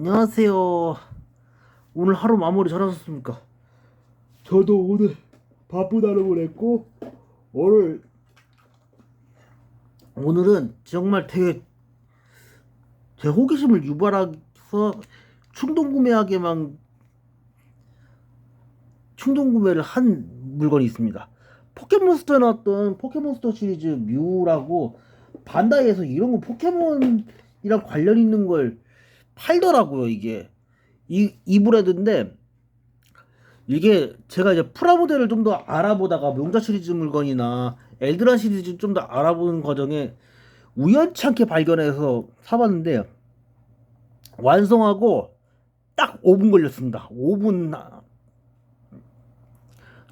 안녕하세요. 오늘 하루 마무리 잘하셨습니까? 저도 오늘 바쁜 하루 보냈고 오늘 오늘은 정말 되게 제 호기심을 유발해서 충동 구매하게만 충동 구매를 한 물건이 있습니다. 포켓몬스터에 나왔던 포켓몬스터 시리즈 뮤라고 반다이에서 이런 거 포켓몬이랑 관련 있는 걸 팔더라고요 이게. 이, 이 브랜드인데 이게 제가 이제 프라모델을 좀 더 알아보다가 명자 시리즈 물건이나 엘드라 시리즈 좀 더 알아보는 과정에 우연찮게 발견해서 사봤는데 완성하고 딱 5분 걸렸습니다. 5분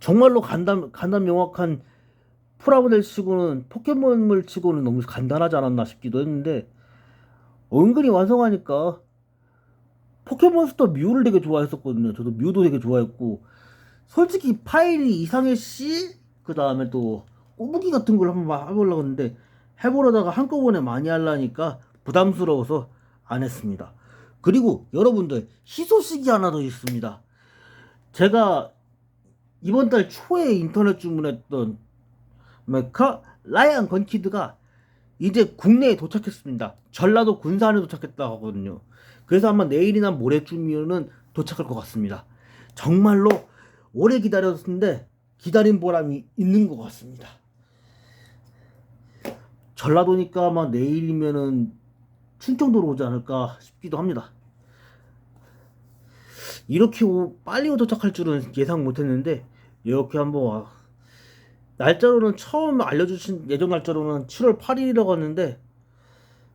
정말로 간단 간단 명확한 프라모델 치고는 포켓몬물 치고는 너무 간단하지 않았나 싶기도 했는데 은근히 완성하니까 포켓몬스터 뮤를 되게 좋아했었거든요. 저도 뮤도 되게 좋아했고 솔직히 파일이 이상해 씨 그 다음에 또 꼬부기 같은 걸 한번 해보려고 했는데 해보려다가 한꺼번에 많이 하려니까 부담스러워서 안 했습니다. 그리고 여러분들 희소식이 하나 더 있습니다. 제가 이번 달 초에 인터넷 주문했던 메카 라이안 건키드가 이제 국내에 도착했습니다. 전라도 군산에 도착했다고 하거든요. 그래서 아마 내일이나 모레쯤이면 도착할 것 같습니다. 정말로 오래 기다렸는데 기다린 보람이 있는 것 같습니다. 전라도니까 아마 내일이면은 충청도로 오지 않을까 싶기도 합니다. 이렇게 오- 빨리 도착할 줄은 예상 못했는데 이렇게 한번 와. 날짜로는 처음 알려주신 예정 날짜로는 7월 8일이라고 하는데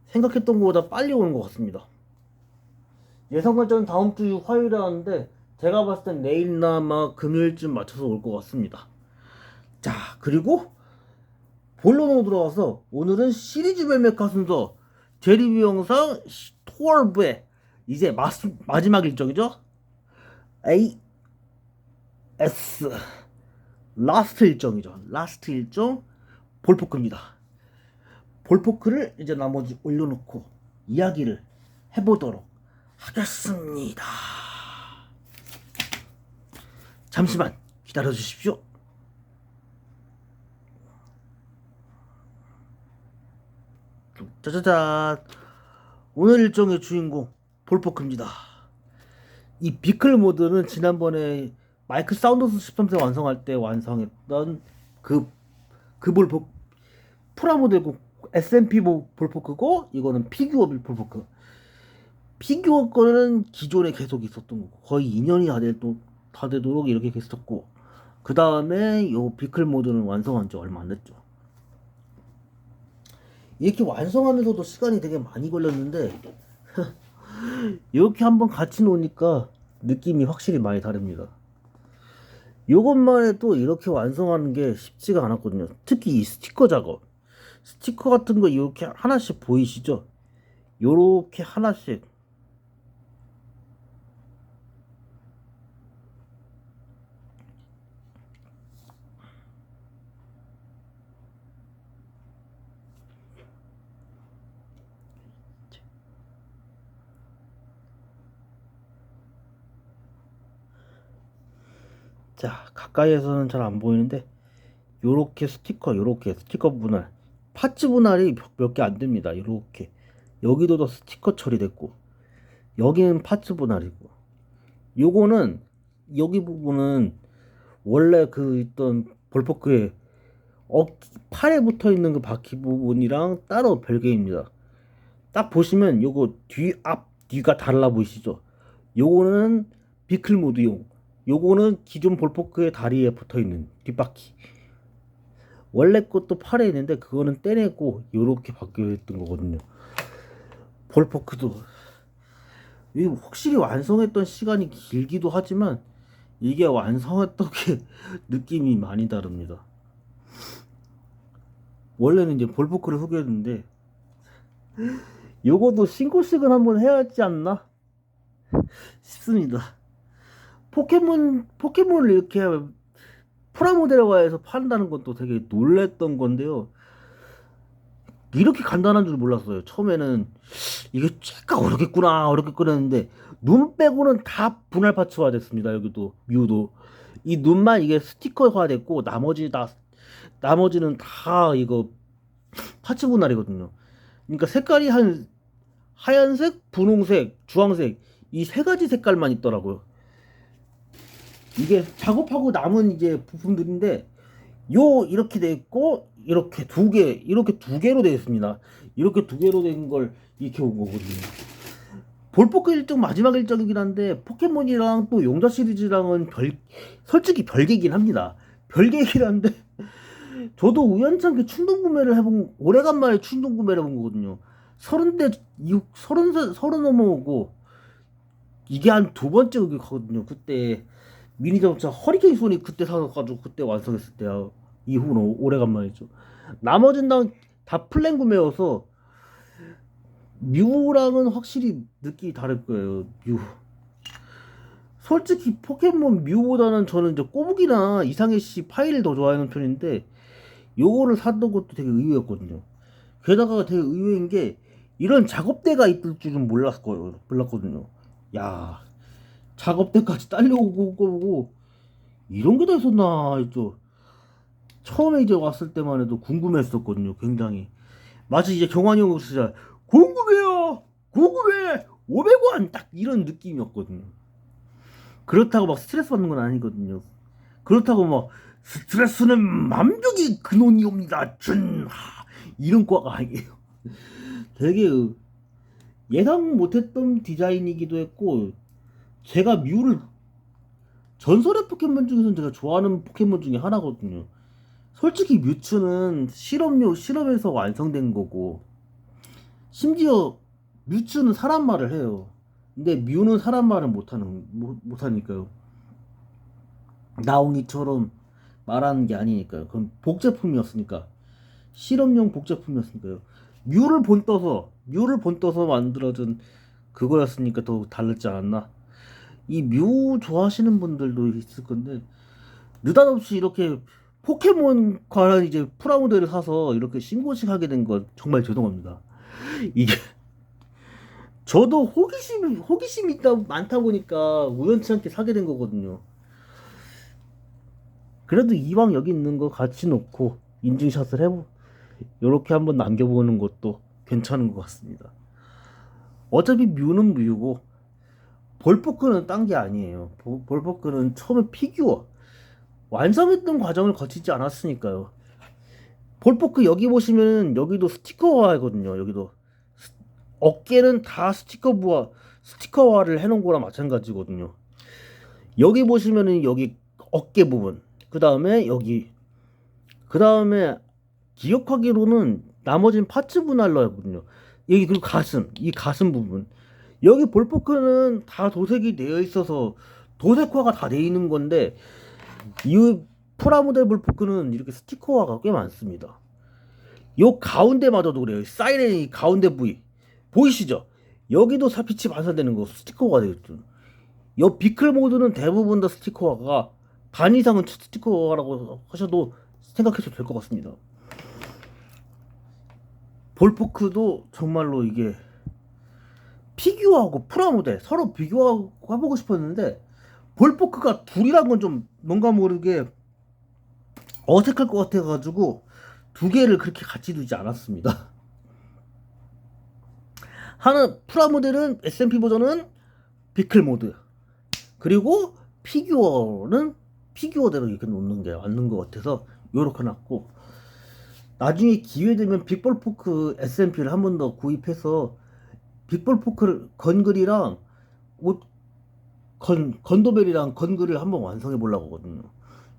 생각했던 것보다 빨리 오는 것 같습니다. 예상 날짜는 다음 주 화요일에 하는데 제가 봤을 땐 내일이나 아마 금요일쯤 맞춰서 올 것 같습니다. 자 그리고 본론으로 들어와서 오늘은 시리즈별 메카 순서 제리뷰 영상 토얼브의 이제 마스, 마지막 일정이죠. A S 라스트 일정이죠. 라스트 일정 볼포크입니다. 볼포크를 이제 나머지 올려놓고 이야기를 해보도록 하겠습니다. 잠시만 기다려 주십시오. 짜자잔. 오늘 일정의 주인공 볼포크입니다. 이 비클 모드는 지난번에 마이크 사운드스 13세 완성할 때 완성했던 그, 그 볼포, 프라모델 SMP 볼포크고, 이거는 피규어 볼포크. 피규어 거는 기존에 계속 있었던 거고, 거의 2년이 다, 될, 다 되도록 이렇게 했었고, 그 다음에 요 비클 모드는 완성한 지 얼마 안 됐죠. 이렇게 완성하면서도 시간이 되게 많이 걸렸는데, 이렇게 한번 같이 노니까 느낌이 확실히 많이 다릅니다. 요것만 해도 이렇게 완성하는 게 쉽지가 않았거든요. 특히 이 스티커 작업. 스티커 같은 거 이렇게 하나씩 보이시죠? 요렇게 하나씩. 자, 가까이에서는 잘 안 보이는데 요렇게 스티커, 요렇게 스티커 분할, 파츠 분할이 몇 개 안 됩니다. 요렇게 여기도 더 스티커 처리됐고 여기는 파츠 분할이고 요거는 여기 부분은 원래 그 있던 볼포크의 어, 팔에 붙어 있는 그 바퀴 부분이랑 따로 별개입니다. 딱 보시면 요거 뒤, 앞, 뒤가 달라 보이시죠? 요거는 비클 모드용, 요거는 기존 볼포크의 다리에 붙어 있는 뒷바퀴. 원래 것도 팔에 있는데 그거는 떼내고 요렇게 바뀌어 있던 거거든요. 볼포크도 이 확실히 완성했던 시간이 길기도 하지만 이게 완성했던 게 느낌이 많이 다릅니다. 원래는 이제 볼포크를 소개했는데 요것도 신고식은 한번 해야 하지 않나 싶습니다. 포켓몬 포켓몬을 이렇게 프라모델화해서 판다는 것도 되게 놀랬던 건데요. 이렇게 간단한 줄 몰랐어요. 처음에는 이게 쬐까 어렵겠구나 어렵겠구나 했는데 눈 빼고는 다 분할 파츠화 됐습니다 여기도 뮤도 이 눈만 이게 스티커화 됐고 나머지 다 나머지는 다 이거 파츠 분할이거든요 그러니까 색깔이 한 하얀색 분홍색 주황색 이 세 가지 색깔만 있더라고요 이게 작업하고 남은 이제 부품들인데 요 이렇게 돼 있고 이렇게 두 개 이렇게 두 개로 되어 있습니다. 이렇게 두 개로 된 걸 이렇게 온 거거든요. 볼포크 일정 마지막 일정이긴 한데 포켓몬이랑 또 용자 시리즈랑은 별 솔직히 별개긴 합니다. 별개긴 한데 저도 우연찮게 충동 구매를 해본 오래간만에 충동 구매를 해본 거거든요. 서른 대 서른 세 서른 넘어오고 이게 한 두 번째 거거든요. 그때 미니 자동차 허리케인 소니 그때 사가지고 그때 완성했을 때야 이후로 오래간만이죠. 나머지는 다 플랜 구매여서 뮤랑은 확실히 느낌이 다를 거예요. 뮤. 솔직히 포켓몬 뮤보다는 저는 이제 꼬북이나 이상해 씨 파일을 더 좋아하는 편인데 요거를 샀던 것도 되게 의외였거든요. 게다가 되게 의외인 게 이런 작업대가 있을 줄은 몰랐거든요. 몰랐거든요. 야 작업대까지 딸려오고 보고 이런 게 다 있었나 했죠. 처음에 이제 왔을 때만 해도 궁금했었거든요. 굉장히 마치 이제 경환이 형 진짜 궁금해요. 궁금해. 500원 딱 이런 느낌이었거든요. 그렇다고 막 스트레스 받는 건 아니거든요. 그렇다고 막 스트레스는 만병이 근원이옵니다. 준 이런 과가 아니에요. 되게 예상 못했던 디자인이기도 했고 제가 뮤를 전설의 포켓몬 중에서는 제가 좋아하는 포켓몬 중에 하나거든요. 솔직히 뮤츠는 실험용 실험에서 완성된 거고 심지어 뮤츠는 사람 말을 해요. 근데 뮤는 사람 말을 못하는 못, 못하니까요. 나옹이처럼 말하는 게 아니니까요. 그럼 복제품이었으니까 실험용 복제품이었으니까요. 뮤를 본떠서 뮤를 본떠서 만들어진 그거였으니까 더 다르지 않았나? 이뮤 좋아하시는 분들도 있을 건데 느닷없이 이렇게 포켓몬 관한 이제 프라모델을 사서 이렇게 신고식 하게 된 건 정말 죄송합니다. 이게 저도 호기심이 호기심이 있다 많다 보니까 우연치 않게 사게 된 거거든요. 그래도 이왕 여기 있는 거 같이 놓고 인증샷을 해보 이렇게 한번 남겨보는 것도 괜찮은 것 같습니다. 어차피 뮤는 뮤고 볼포크는 딴 게 아니에요. 볼- 볼포크는 처음에 피규어 완성했던 과정을 거치지 않았으니까요. 볼포크 여기 보시면 여기도 스티커화거든요. 여기도 스- 어깨는 다 스티커 부화 스티커화를 해놓은 거랑 마찬가지거든요. 여기 보시면은 여기 어깨 부분, 그 다음에 여기, 그 다음에 기억하기로는 나머지는 파츠 분할로 하거든요. 여기 그리고 가슴, 이 가슴 부분. 여기 볼포크는 다 도색이 되어 있어서 도색화가 다 되어 있는 건데 이 프라모델 볼포크는 이렇게 스티커화가 꽤 많습니다. 요 가운데마저도 그래요. 사이렌이 가운데 부위 보이시죠? 여기도 사피치 반사되는 거 스티커가 되어 있죠. 요 비클 모드는 대부분 다 스티커화가 반 이상은 스티커화라고 하셔도 생각해도 될 것 같습니다. 볼포크도 정말로 이게 피규어하고 프라모델 서로 비교하고 해보고 싶었는데 볼포크가 둘이란 건 좀 뭔가 모르게 어색할 것 같아가지고 두 개를 그렇게 같이 두지 않았습니다. 하나 프라모델은 SMP 버전은 비클 모드 그리고 피규어는 피규어대로 이렇게 놓는 게 맞는 것 같아서 요렇게 놨고 나중에 기회 되면 빅볼포크 SMP를 한 번 더 구입해서 빅볼포크를 건글이랑 옷 건, 건도벨이랑 건글을 한번 완성해 보려고 하거든요.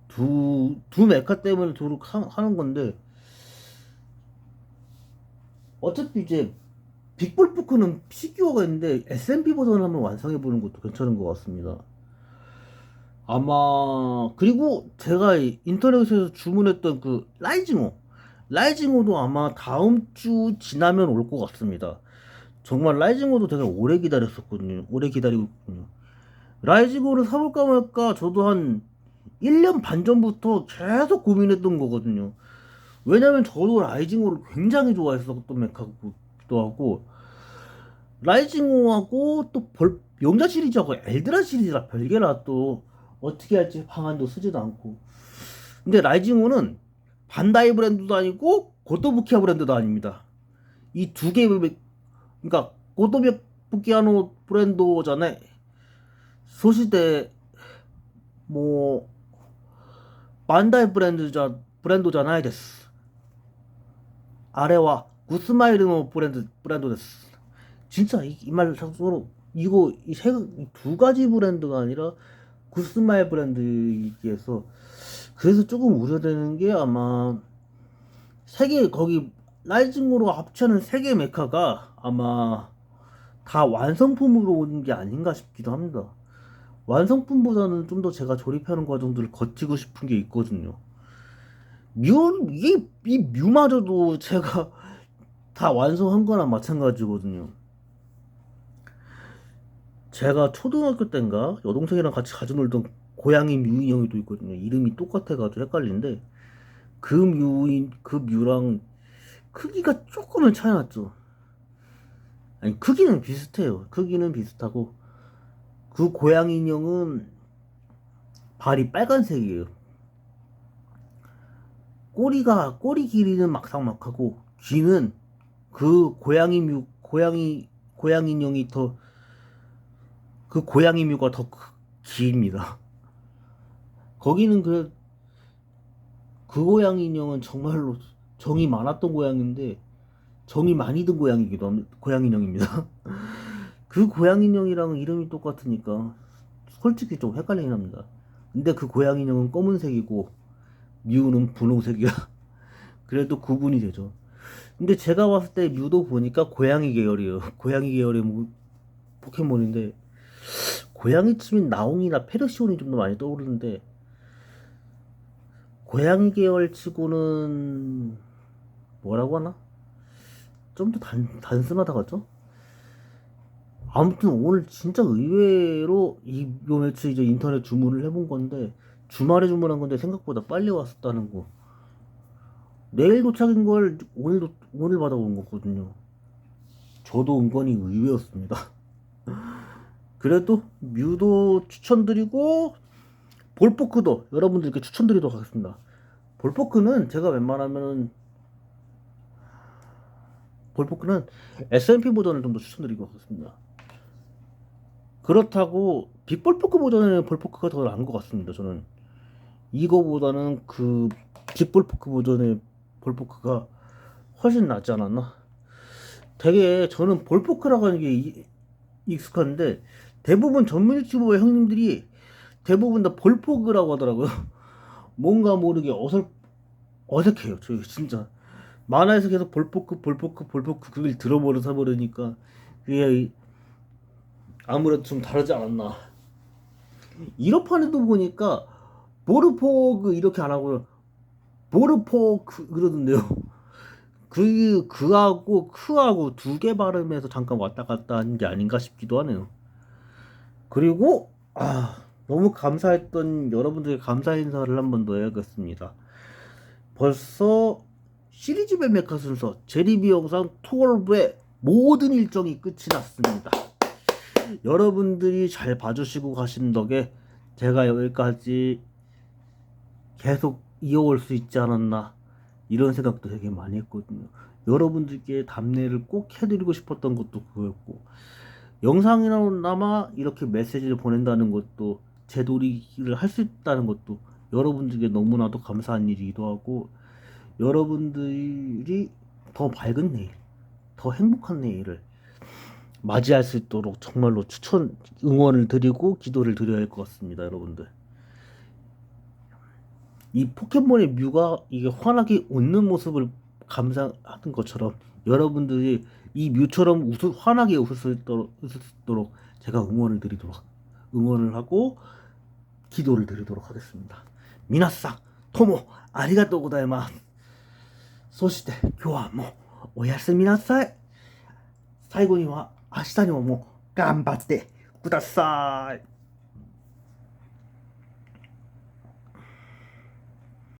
두, 두 메카 때문에 도로 하는 건데, 어차피 이제, 빅볼 포크는 피규어가 있는데, SMP 버전을 한번 완성해 보는 것도 괜찮은 것 같습니다. 아마, 그리고 제가 인터넷에서 주문했던 그, 라이징호. 라이징호도 아마 다음 주 지나면 올 것 같습니다. 정말 라이징호도 되게 오래 기다렸었거든요. 오래 기다리고 있거든요. 라이징호를 사볼까 말까 저도 한 1년 반 전부터 계속 고민했던 거거든요. 왜냐면 저도 라이징호를 굉장히 좋아했었던 메카기도 하고 라이징호하고 또 벌, 영자 시리즈하고 엘드라 시리즈라 별개라 또 어떻게 할지 방안도 쓰지도 않고 근데 라이징호는 반다이 브랜드도 아니고 고토부키아 브랜드도 아닙니다 이 두 개 그러니까 고토부키아노 브랜드잖아요 소시대 뭐 반다이 브랜드자 브랜드잖아요 데스 아래와 구스마이르노 브랜드 브랜드 데스 진짜 이말 상으로 이거 이세두 가지 브랜드가 아니라 구스마일 브랜드이기에서 그래서 조금 우려되는 게 아마 세계 거기 라이징으로 합치는 세계 메카가 아마 다 완성품으로 오는 게 아닌가 싶기도 합니다. 완성품보다는 좀 더 제가 조립하는 과정들을 거치고 싶은 게 있거든요. 뮤, 이게, 이 뮤마저도 제가 다 완성한 거나 마찬가지거든요. 제가 초등학교 때인가 여동생이랑 같이 가져 놀던 고양이 뮤 인형이도 있거든요. 이름이 똑같아가지고 헷갈리는데 그 뮤인 그 뮤랑 크기가 조금은 차이 났죠. 아니 크기는 비슷해요. 크기는 비슷하고 그 고양이 인형은 발이 빨간색이에요. 꼬리가 꼬리 길이는 막상막하고 귀는 그 고양이 뮤 고양이 고양이 인형이 더 그 고양이 뮤가 더 깁니다. 거기는 그, 그 고양이 인형은 정말로 정이 많았던 고양인데, 정이 많이 든 고양이기도 합니다. 고양이 인형입니다. 그 고양이 인형이랑 이름이 똑같으니까, 솔직히 좀 헷갈리긴 합니다. 근데 그 고양이 인형은 검은색이고, 뮤는 분홍색이야. 그래도 구분이 되죠. 근데 제가 봤을 때 뮤도 보니까 고양이 계열이에요. 고양이 계열의 뭐 포켓몬인데, 고양이 치면 나옹이나 페르시온이 좀 더 많이 떠오르는데 고양이 계열 치고는 뭐라고 하나? 좀 더 단순하다가죠? 아무튼 오늘 진짜 의외로 이 요매치 이제 인터넷 주문을 해본 건데 주말에 주문한 건데 생각보다 빨리 왔었다는 거. 내일 도착인 걸 오늘 오늘 받아온 거거든요. 저도 은근히 의외였습니다. 그래도 뮤도 추천드리고 볼포크도 여러분들께 추천드리도록 하겠습니다. 볼포크는 제가 웬만하면 볼포크는 SMP 버전을 좀 더 추천드리고 하겠습니다. 그렇다고 빅볼포크 버전의 볼포크가 더 나은 것 같습니다. 저는 이거보다는 그 빅볼포크 버전의 볼포크가 훨씬 낫지 않았나? 되게 저는 볼포크라고 하는 게 익숙한데 대부분 전문 유튜버 형님들이 대부분 다 볼포그라고 하더라고요. 뭔가 모르게 어설 어색해요. 저 진짜 만화에서 계속 볼포크 볼포크 볼포크 그걸 들어버려서 버리니까 그게 아무래도 좀 다르지 않았나. 1호판에도 보니까 보르포그 이렇게 안 하고 보르포크 그러던데요. 그 그하고 크하고 두 개 발음해서 잠깐 왔다 갔다 하는 게 아닌가 싶기도 하네요. 그리고 아 너무 감사했던 여러분들의 감사 인사를 한 번 더 해야겠습니다. 벌써 시리즈 뱀메카 순서 제리비 영상 12의 모든 일정이 끝이 났습니다. 여러분들이 잘 봐주시고 가신 덕에 제가 여기까지 계속 이어올 수 있지 않았나 이런 생각도 되게 많이 했거든요. 여러분들께 답례를 꼭 해드리고 싶었던 것도 그거였고 영상이나마 이렇게 메시지를 보낸다는 것도 재돌이를 할 수 있다는 것도 여러분들께 너무나도 감사한 일이기도 하고 여러분들이 더 밝은 내일, 더 행복한 내일을 맞이할 수 있도록 정말로 추천, 응원을 드리고 기도를 드려야 할 것 같습니다, 여러분들. 이 포켓몬의 뮤가 이게 환하게 웃는 모습을 감상하는 것처럼 여러분들이 이 뮤처럼 웃을, 환하게 웃을 수 있도록, 웃을 수 있도록 제가 응원을 드리도록 응원을 하고 기도를 드리도록 하겠습니다. 미나상 토모 아리가또 고다이마. そして今日はもうおやすみなさい。最後には明日にももう頑張ってください。